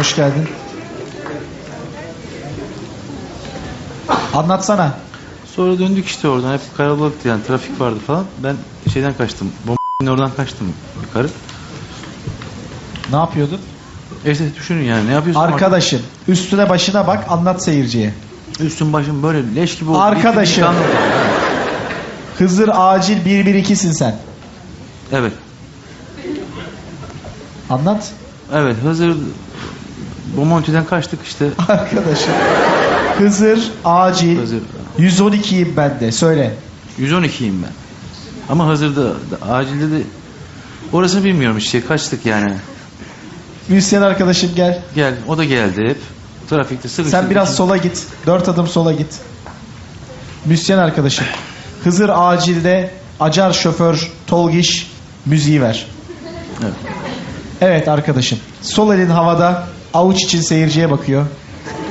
Hoş geldin. Anlatsana. Sonra döndük işte oradan hep kalabalıktı yani trafik vardı falan. Ben şeyden kaçtım. Bombanın oradan kaçtım yukarı. Ne yapıyordun? E işte düşünün yani ne yapıyorsun? Arkadaşım üstüne başına bak anlat seyirciye. Üstüm başım böyle leş gibi oldu. Arkadaşım. Bir- bir- bir- Hızır acil 112'sin sen. Evet. Anlat. Evet Hızır Bomonti'den kaçtık işte. Arkadaşım. Hızır acil Hızır 112'yim ben de söyle. 112'yim ben. Ama Hızır'da da- acilde de orasını bilmiyorum işte kaçtık yani. Müzisyen arkadaşım gel. Gel o da geldi hep. Trafikte sıkıştık. Sen biraz sola git. Dört adım sola git. Müzisyen arkadaşım. Hızır acilde acar şoför Tolgiş müziği ver. Evet. Evet arkadaşım. Sol elin havada avuç için seyirciye bakıyor.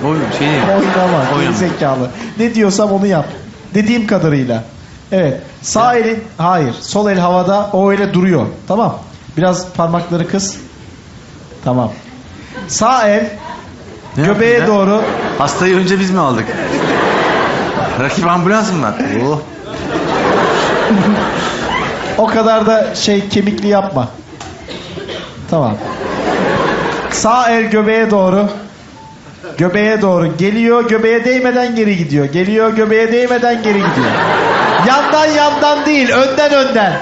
O şey değil. Oynama. Oynama. zekalı. Ne diyorsam onu yap. Dediğim kadarıyla. Evet. Sağ elin hayır. Sol el havada o öyle duruyor. Tamam. Biraz parmakları kıs. Tamam. Sağ el Ne göbeğe yaptın ya? doğru Hastayı önce biz mi aldık? Rakip ambulans mı var? Oh. O kadar da şey kemikli yapma. Tamam. Sağ el göbeğe doğru. Göbeğe doğru geliyor, göbeğe değmeden geri gidiyor. Geliyor, göbeğe değmeden geri gidiyor. Yandan yandan değil, önden önden.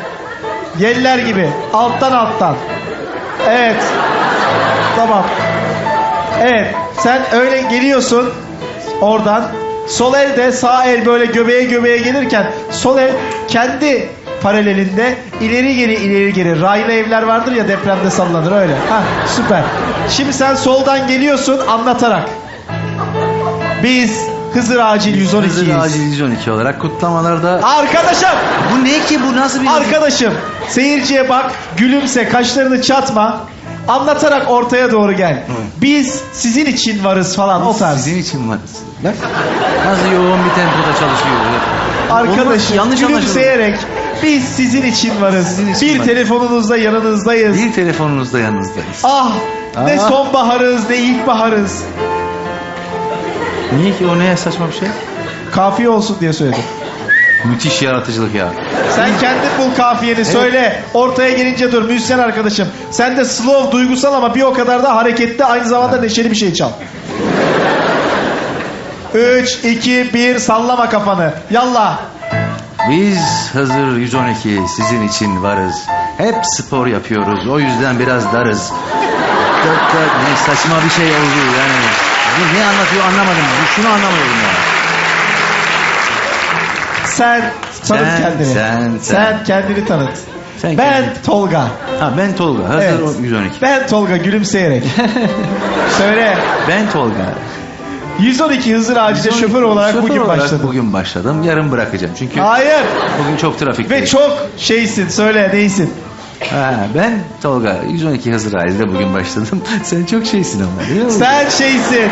Yeller gibi, alttan alttan. Evet. Tamam. Evet, sen öyle geliyorsun oradan. Sol el de sağ el böyle göbeğe göbeğe gelirken sol el kendi paralelinde ileri geri ileri geri raylı evler vardır ya depremde sallanır öyle. Ha süper. Şimdi sen soldan geliyorsun anlatarak. Biz Hızır Acil 112'yiz. Hızır acil 112 olarak kutlamalarda... Arkadaşım, Bu ne ki bu nasıl bir... arkadaşım seyirciye bak, gülümse, kaşlarını çatma. Anlatarak ortaya doğru gel. Biz sizin için varız falan o tarz. Sizin için var. Bak nasıl yoğun bir tempoda çalışıyor. Olmaz, Arkadaşım yanlış anlaşılır. gülümseyerek biz sizin için varız. Sizin için bir varız. telefonunuzda yanınızdayız. Bir telefonunuzda yanınızdayız. Ah ne Ah. sonbaharız ne ilkbaharız. Niye ki o ne saçma bir şey? Kafiye olsun diye söyledim. Müthiş yaratıcılık ya. Sen kendin bul kafiyeni söyle. Ortaya gelince dur müzisyen arkadaşım. Sen de slow duygusal ama bir o kadar da hareketli aynı zamanda neşeli bir şey çal. 3, 2, 1 sallama kafanı. Yallah. Biz Hızır 112 sizin için varız. Hep spor yapıyoruz. O yüzden biraz darız. Doktor ne saçma bir şey oldu yani. Bu ne anlatıyor anlamadım. Şunu anlamadım ya. Sen tanıt Sen, kendini. sen, sen. Kendini tanıt. Sen ben kendini- Tolga. Ha ben Tolga. Hızır Evet. 112. Ben Tolga gülümseyerek. Söyle. Ben Tolga. 112 Hızır Acil'de 112 şoför olarak şoför bugün olarak başladım. Bugün başladım. Yarın bırakacağım. Çünkü Hayır. bugün çok trafik. Ve çok şeysin. Söyle neysin? Ha, ben Tolga 112 Hızır Aile'de bugün başladım. Sen çok şeysin ama. biliyor musun? Sen şeysin.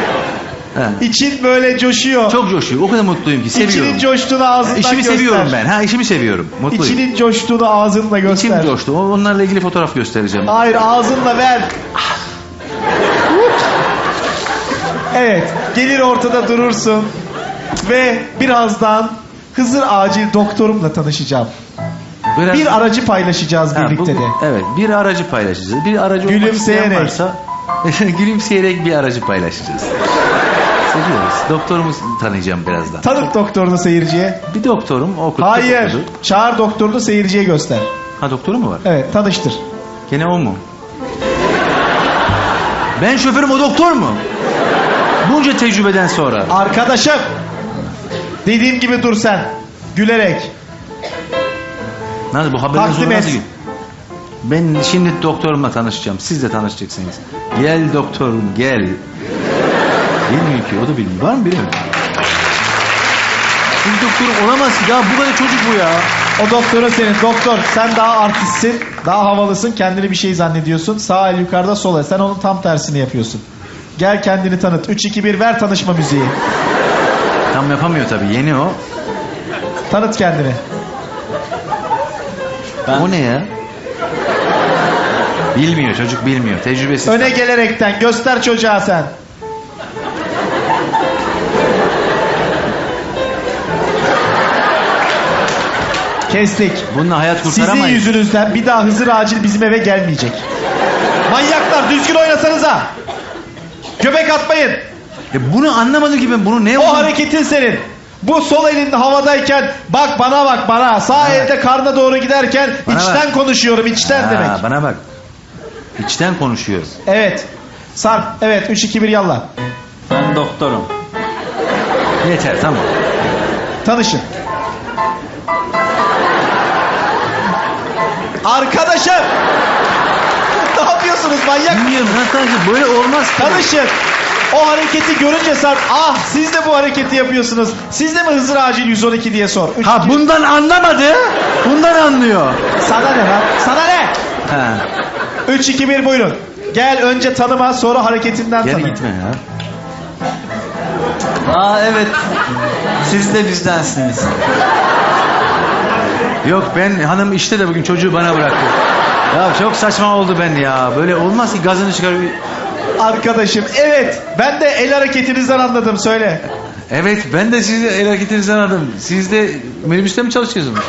İçin böyle coşuyor. Çok coşuyor. O kadar mutluyum ki seviyorum. İçinin coştuğunu ağzından İşimi göster. seviyorum ben. Ha işimi seviyorum. Mutluyum. İçinin coştuğunu ağzınla göster. İçim coştu. Onlarla ilgili fotoğraf göstereceğim. Hayır ağzınla ver. evet. Gelir ortada durursun. Ve birazdan Hızır Acil doktorumla tanışacağım. Biraz- Bir aracı paylaşacağız Ha, birlikte bu- de. Evet. Bir aracı paylaşacağız. Bir aracı Gülümseyerek. varsa gülümseyerek bir aracı paylaşacağız. Seviyoruz. Doktorumuzu tanıyacağım birazdan. Tanıt doktorunu seyirciye. Bir doktorum okuttu. Hayır. okudu. Çağır doktorunu seyirciye göster. Ha doktoru mu var? Evet tanıştır. Gene o mu? Ben şoförüm o doktor mu? Bunca tecrübeden sonra. Arkadaşım. Dediğim gibi dur sen. Gülerek. Nasıl bu haberin Takdim sonu nasıl? et. Ben şimdi doktorumla tanışacağım. Siz de tanışacaksınız. Gel doktorum gel. Bilmiyor ki o da bilmiyor. Var mı bilmiyor? Siz doktorum olamaz ki. Daha bu kadar çocuk bu ya. O doktorun senin. Doktor sen daha artistsin. Daha havalısın. Kendini bir şey zannediyorsun. Sağ el yukarıda sol el. Sen onun tam tersini yapıyorsun. Gel kendini tanıt. 3 2 1 ver tanışma müziği. Tam yapamıyor tabii. Yeni o. Tanıt kendini. O ne ya? Bilmiyor çocuk bilmiyor. Tecrübesiz. Öne gelerekten göster çocuğa sen. Kestik. Bununla hayat Sizin kurtaramayız. yüzünüzden bir daha Hızır Acil bizim eve gelmeyecek. Manyaklar düzgün oynasanıza. Göbek atmayın. E bunu anlamadım ki ben. Bunu ne O hareketin senin. Bu sol elinde havadayken bak bana bak bana. Sağ elde karna doğru giderken Bana içten bak. konuşuyorum içten Ha, demek. Bana bak. İçten konuşuyoruz. Evet. Sarp evet 3 2 1 yallah. Ben doktorum. Yeter tamam. Tanışın. Arkadaşım. ne yapıyorsunuz manyak? Bilmiyorum nasıl tanıştık? Böyle olmaz ki. Tanışın. O hareketi görünce Sarp ah siz de bu hareketi yapıyorsunuz. Siz de mi Hızır Acil 112 diye sor. Üç, Ha iki- bundan anlamadı. Bundan anlıyor. Sana ne lan? Sana ne? Ha. 3 2 1 buyurun. Gel önce tanıma sonra hareketinden Gel tanı. gitme ya. Aa evet. Siz de bizdensiniz. Yok ben hanım işte de bugün çocuğu bana bıraktı. Ya çok saçma oldu ben ya. Böyle olmaz ki gazını çıkar. Arkadaşım evet ben de el hareketinizden anladım söyle. Evet ben de sizi el hareketinizden anladım. Siz de minibüste mi çalışıyorsunuz?